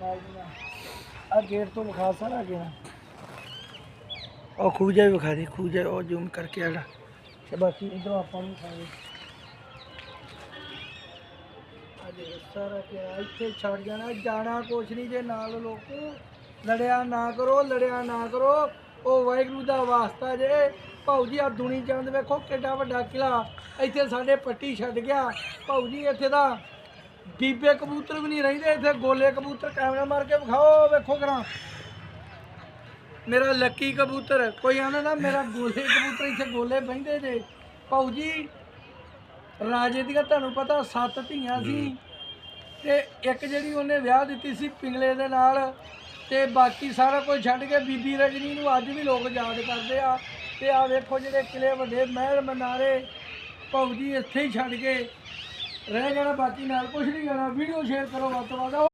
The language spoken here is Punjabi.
ਨਾਲ ਦੀ ਨਾਲ ਆ ਗੇਟ ਤੋਂ ਵਿਖਾ ਸਾਰਾ ਅੱਗੇ ਨਾ ਉਹ ਖੂਜਾ ਵੀ ਵਿਖਾ ਦੇ, ਖੂਜਾ ਉਹ ਜ਼ੂਮ ਕਰਕੇ ਆੜਾ ਤੇ ਬਾਕੀ ਇਧਰ ਆਪਾਂ ਨੂੰ ਵਿਖਾ ਅਜੇ ਸਾਰਾ ਕਿ ਇੱਥੇ ਛੱਡ ਜਾਣਾ ਜਾਣਾ ਕੁਛ ਨਹੀਂ ਜੇ ਨਾਲ ਲੋਕ। ਲੜਿਆ ਨਾ ਕਰੋ, ਲੜਿਆ ਨਾ ਕਰੋ। ਉਹ ਵਾਹਿਗੁਰੂ ਦਾ ਵਾਸਤਾ ਜੇ। ਭਾਊ ਜੀ ਆ ਦੁਨੀ ਚੰਦ ਵੇਖੋ ਕਿੱਡਾ ਵੱਡਾ ਕਿਲਾ ਇੱਥੇ ਸਾਡੇ ਪੱਟੀ ਛੱਡ ਗਿਆ। ਭਾਊ ਜੀ, ਇੱਥੇ ਦਾ ਬੀਬੇ ਕਬੂਤਰ ਵੀ ਨਹੀਂ ਰਹਿੰਦੇ ਇੱਥੇ ਗੋਲੇ ਕਬੂਤਰ ਕੈਮਰਾ ਮਾਰ ਕੇ ਵਿਖਾਓ ਵੇਖੋ ਕਰਾਂ। ਮੇਰਾ ਲੱਕੀ ਕਬੂਤਰ ਕੋਈ ਆਂਦਾ ਨਾ ਮੇਰਾ ਗੋਲੇ ਕਬੂਤਰ ਇੱਥੇ ਗੋਲੇ ਬਹਿੰਦੇ ਜੇ ਭਾਊ ਜੀ ਰਾਜੇ ਦੀਆਂ ਤੁਹਾਨੂੰ ਪਤਾ ਸੱਤ ਧੀਆਂ ਸੀ ਤੇ ਇੱਕ ਜਿਹੜੀ ਉਹਨੇ ਵਿਆਹ ਦਿੱਤੀ ਸੀ ਪਿੰਗਲੇ ਦੇ ਨਾਲ ਤੇ ਬਾਕੀ ਸਾਰਾ ਕੁਝ ਛੱਡ ਕੇ ਬੀਬੀ ਰਜਨੀ ਨੂੰ ਅੱਜ ਵੀ ਲੋਕ ਯਾਦ ਕਰਦੇ ਆ। ਤੇ ਆ ਵੇਖੋ ਜਿਹੜੇ ਕਿਲੇ ਵੱਡੇ ਮਹਿਲ ਮਨਾਰੇ ਭਾਊ ਜੀ ਇੱਥੇ ਹੀ ਛੱਡ ਕੇ ਰਹਿ ਜਾਣਾ ਬਾਕੀ ਨਾਲ ਕੁਝ ਨਹੀਂ ਜਾਣਾ ਵੀਡੀਓ ਸ਼ੇਅਰ ਕਰੋ ਵੱਧ ਤੋਂ ਵੱਧ। ਉਹ